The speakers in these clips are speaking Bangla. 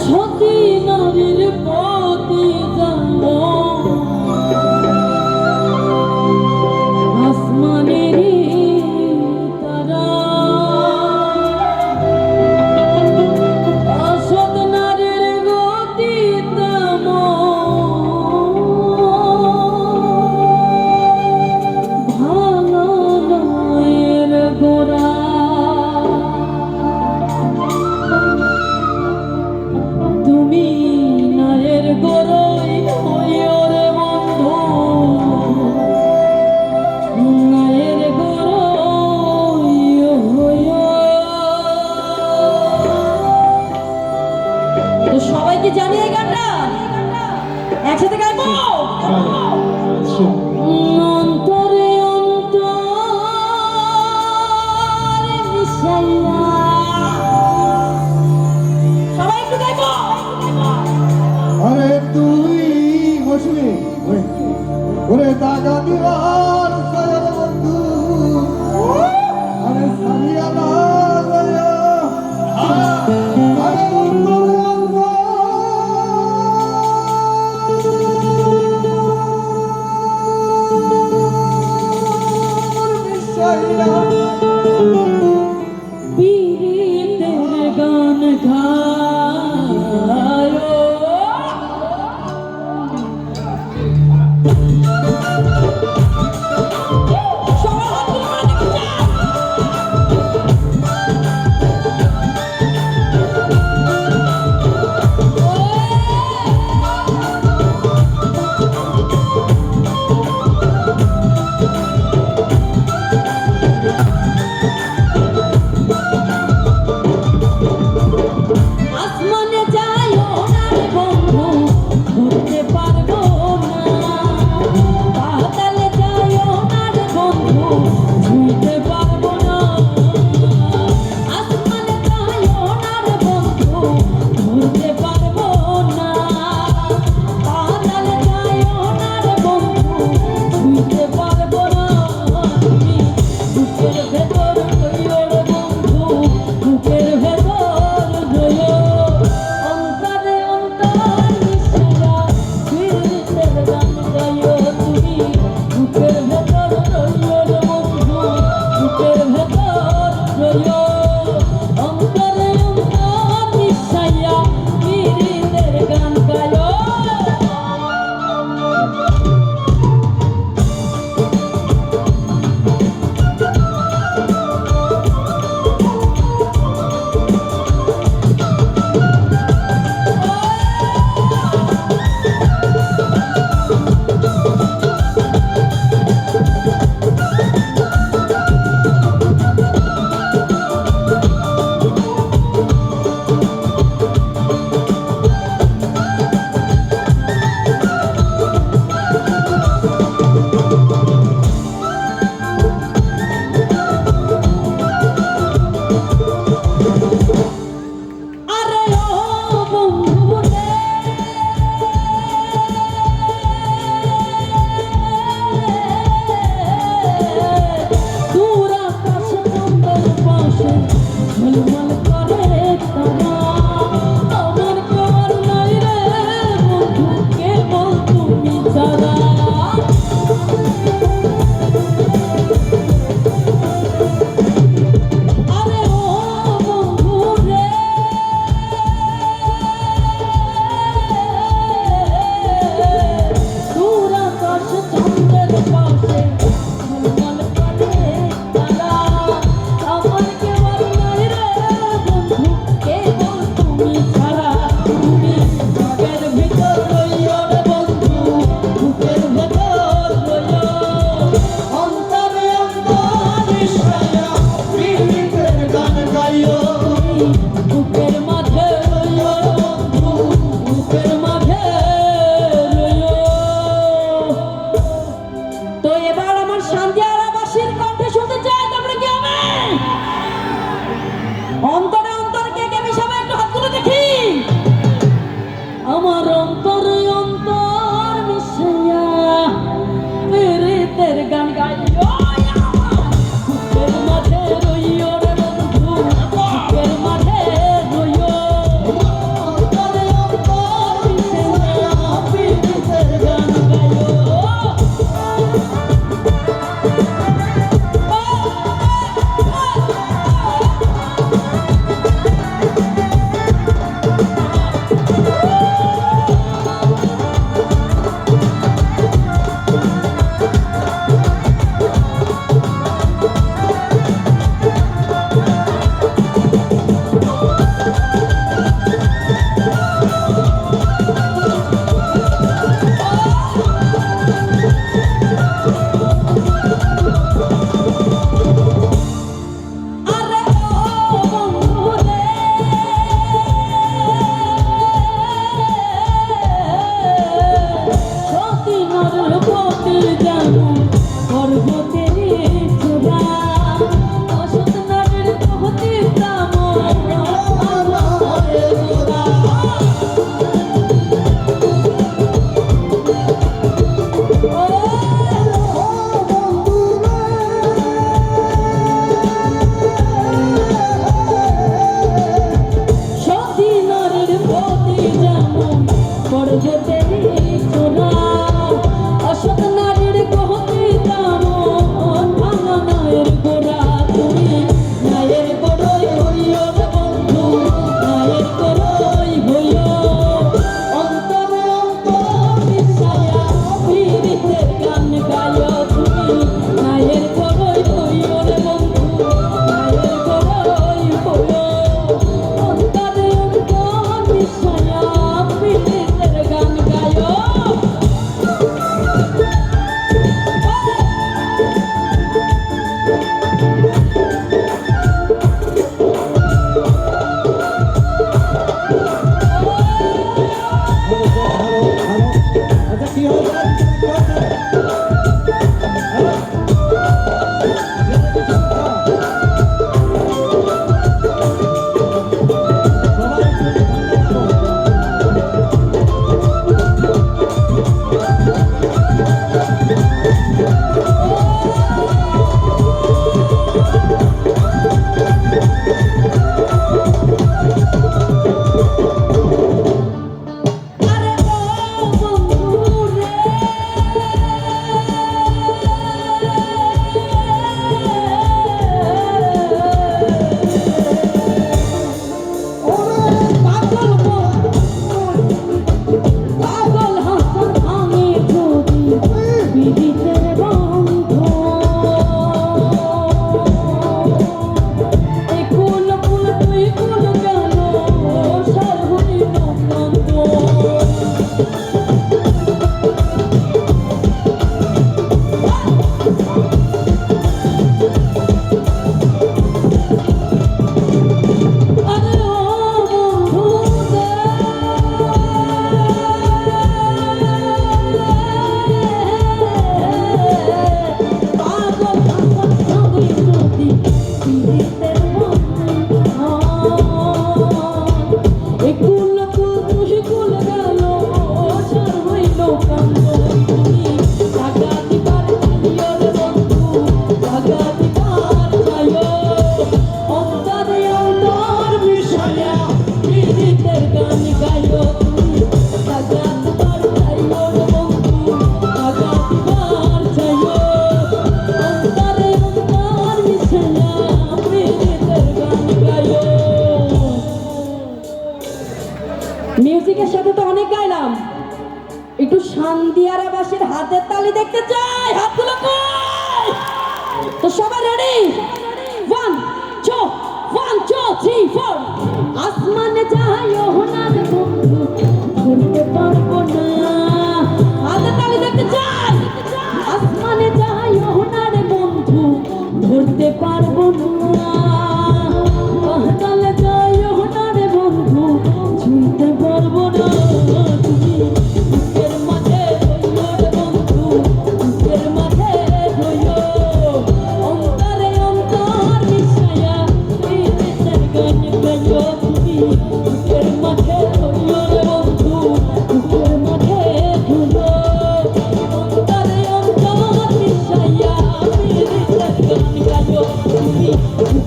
সতী নারীর একসাথে গাইবো অন্তরে আরে তুই হসনি? ওরে দাগা দিবার my God. Well,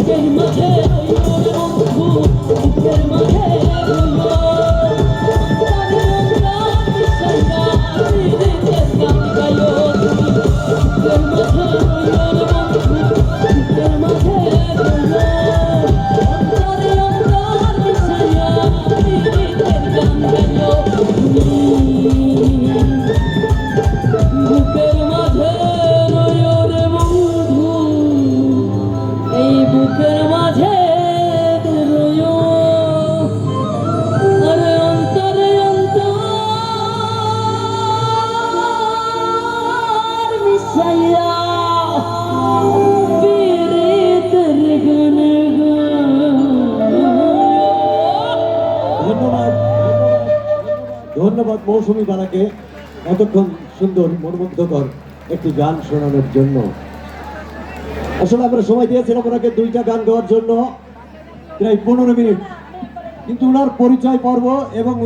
Benim ateş ধন্যবাদ মৌসুমি বালাকে। এতক্ষণ সুন্দর, মনোমুগ্ধকর একটি গান শোনানোর জন্য। আসলে আমরা সময় দিয়েছিলাম ওনাকে দুইটা গান গাওয়ার জন্য, প্রায় পনেরো মিনিট। কিন্তু ওনার পরিচয় পর্ব এবং